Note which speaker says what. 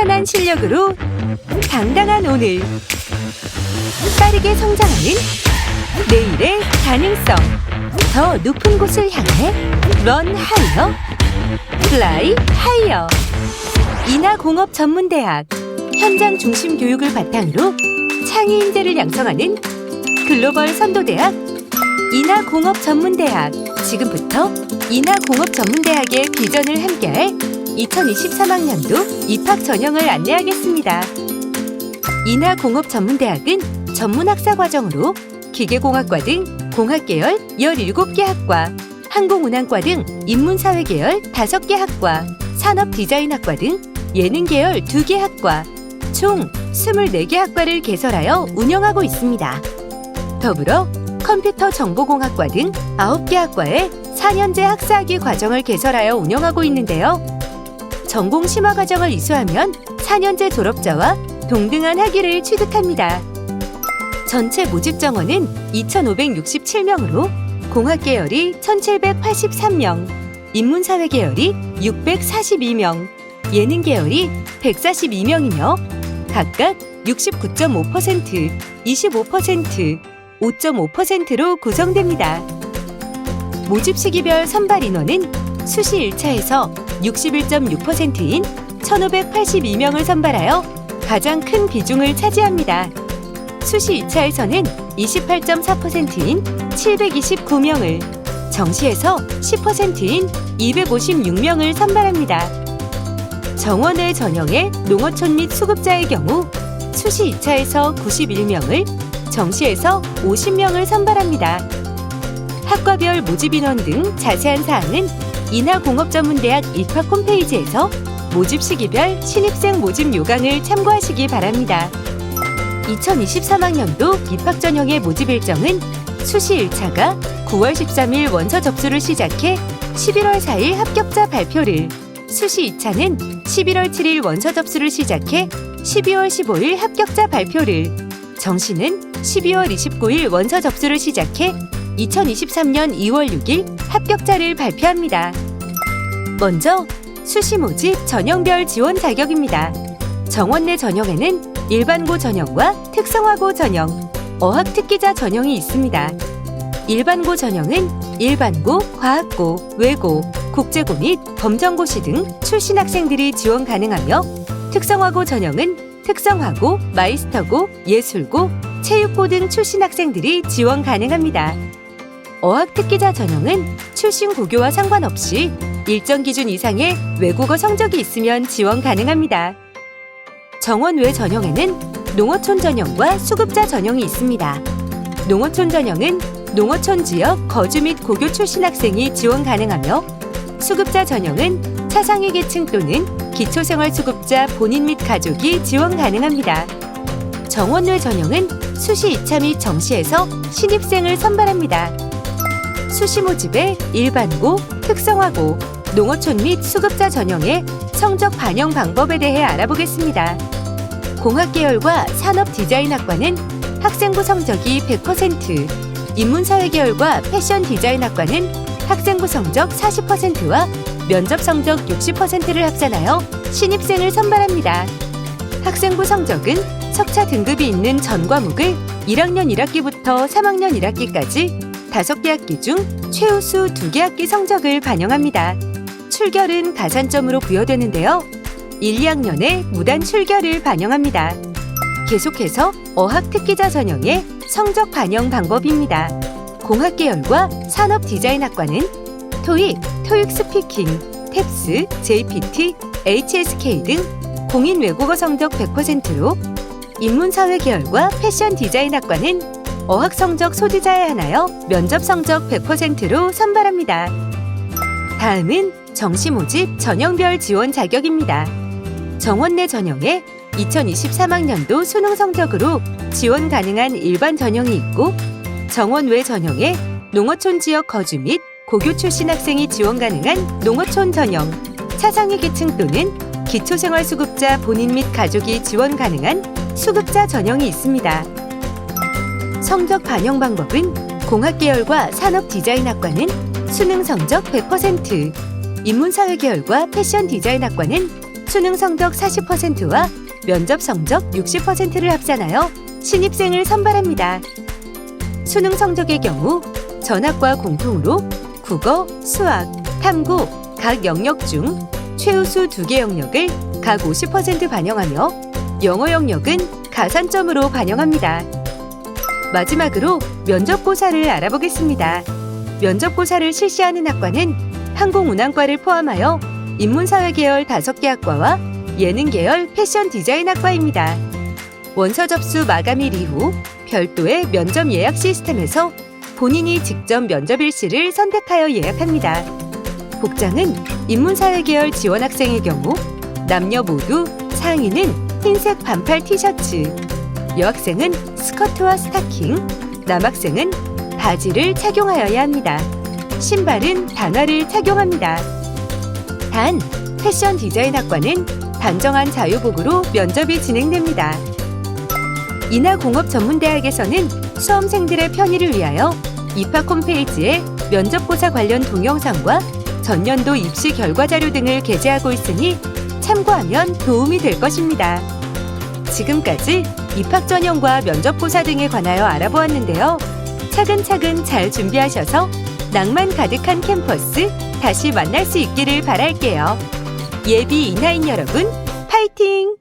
Speaker 1: 탄탄한 실력으로 당당한 오늘. 빠르게 성장하는 내일의 가능성. 더 높은 곳을 향해 런 하이어 플라이 하이어 인하공업 전문대학 현장 중심 교육을 바탕으로 창의 인재를 양성하는 글로벌 선도대학 인하공업 전문대학. 지금부터 인하공업 전문대학의 비전을 함께할 2023학년도 입학 전형을 안내하겠습니다. 인하공업 전문대학은 전문학사 과정으로 기계공학과 등 공학계열 17개 학과, 항공운항과 등 인문사회계열 5개 학과, 산업디자인학과 등 예능계열 2개 학과, 총 24개 학과를 개설하여 운영하고 있습니다. 더불어 컴퓨터 정보공학과 등 9개 학과에 4년제 학사학위 과정을 개설하여 운영하고 있는데요. 전공 심화 과정을 이수하면 4년제 졸업자와 동등한 학위를 취득합니다. 전체 모집 정원은 2,567명으로 공학 계열이 1,783명, 인문사회 계열이 642명, 예능 계열이 142명이며 각각 69.5%, 25%, 5.5%로 구성됩니다. 모집 시기별 선발 인원은 수시 1차에서 61.6%인 1,582명을 선발하여 가장 큰 비중을 차지합니다. 수시 2차에서는 28.4%인 729명을, 정시에서 10%인 256명을 선발합니다. 정원외 전형의 농어촌 및 수급자의 경우 수시 2차에서 91명을, 정시에서 50명을 선발합니다. 학과별 모집 인원 등 자세한 사항은 인하공업전문대학 입학 홈페이지에서 모집 시기별 신입생 모집 요강을 참고하시기 바랍니다. 2023학년도 입학 전형의 모집 일정은 수시 1차가 9월 13일 원서 접수를 시작해 11월 4일 합격자 발표를, 수시 2차는 11월 7일 원서 접수를 시작해 12월 15일 합격자 발표를, 정시는 12월 29일 원서 접수를 시작해 2023년 2월 6일 합격자를 발표합니다. 먼저 수시 모집 전형별 지원 자격입니다. 정원 내 전형에는 일반고 전형과 특성화고 전형, 어학 특기자 전형이 있습니다. 일반고 전형은 일반고, 과학고, 외고, 국제고 및 검정고시 등 출신 학생들이 지원 가능하며 특성화고 전형은 특성화고, 마이스터고, 예술고, 체육고 등 출신 학생들이 지원 가능합니다. 어학 특기자 전형은 출신 고교와 상관없이 일정 기준 이상의 외국어 성적이 있으면 지원 가능합니다. 정원 외 전형에는 농어촌 전형과 수급자 전형이 있습니다. 농어촌 전형은 농어촌 지역 거주 및 고교 출신 학생이 지원 가능하며 수급자 전형은 차상위 계층 또는 기초생활수급자 본인 및 가족이 지원 가능합니다. 정원 외 전형은 수시 2차 및 정시에서 신입생을 선발합니다. 수시 모집의 일반고, 특성화고, 농어촌 및 수급자 전형의 성적 반영 방법에 대해 알아보겠습니다. 공학 계열과 산업 디자인학과는 학생부 성적이 100%, 인문사회 계열과 패션 디자인학과는 학생부 성적 40%와 면접 성적 60%를 합산하여 신입생을 선발합니다. 학생부 성적은 석차 등급이 있는 전 과목을 1학년 1학기부터 3학년 1학기까지 다섯 개 학기 중 최우수 두 개 학기 성적을 반영합니다. 출결은 가산점으로 부여되는데요. 1, 2학년의 무단 출결을 반영합니다. 계속해서 어학 특기자 전형의 성적 반영 방법입니다. 공학 계열과 산업 디자인학과는 토익, 토익 스피킹, 탭스, JPT, HSK 등 공인 외국어 성적 100%로 인문사회 계열과 패션 디자인학과는 어학 성적 소지자에 한하여 면접 성적 100%로 선발합니다. 다음은 정시 모집 전형별 지원 자격입니다. 정원 내 전형에 2023학년도 수능 성적으로 지원 가능한 일반 전형이 있고 정원 외 전형에 농어촌 지역 거주 및 고교 출신 학생이 지원 가능한 농어촌 전형, 차상위 계층 또는 기초생활수급자 본인 및 가족이 지원 가능한 수급자 전형이 있습니다. 성적 반영 방법은 공학 계열과 산업 디자인학과는 수능 성적 100%, 인문사회 계열과 패션 디자인학과는 수능 성적 40%와 면접 성적 60%를 합산하여 신입생을 선발합니다. 수능 성적의 경우 전학과 공통으로 국어, 수학, 탐구 각 영역 중 최우수 두 개 영역을 각 50% 반영하며 영어 영역은 가산점으로 반영합니다. 마지막으로 면접고사를 알아보겠습니다. 면접고사를 실시하는 학과는 항공운항과를 포함하여 인문사회 계열 5개 학과와 예능 계열 패션 디자인 학과입니다. 원서 접수 마감일 이후 별도의 면접 예약 시스템에서 본인이 직접 면접 일시를 선택하여 예약합니다. 복장은 인문사회 계열 지원 학생의 경우 남녀 모두 상의는 흰색 반팔 티셔츠, 여학생은 스커트와 스타킹, 남학생은 바지를 착용하여야 합니다. 신발은 단화를 착용합니다. 단, 패션 디자인 학과는 단정한 자유복으로 면접이 진행됩니다. 인하공업전문대학에서는 수험생들의 편의를 위하여 입학 홈페이지에 면접고사 관련 동영상과 전년도 입시 결과 자료 등을 게재하고 있으니 참고하면 도움이 될 것입니다. 지금까지 입학 전형과 면접고사 등에 관하여 알아보았는데요. 차근차근 잘 준비하셔서 낭만 가득한 캠퍼스 다시 만날 수 있기를 바랄게요. 예비 인하인 여러분, 파이팅!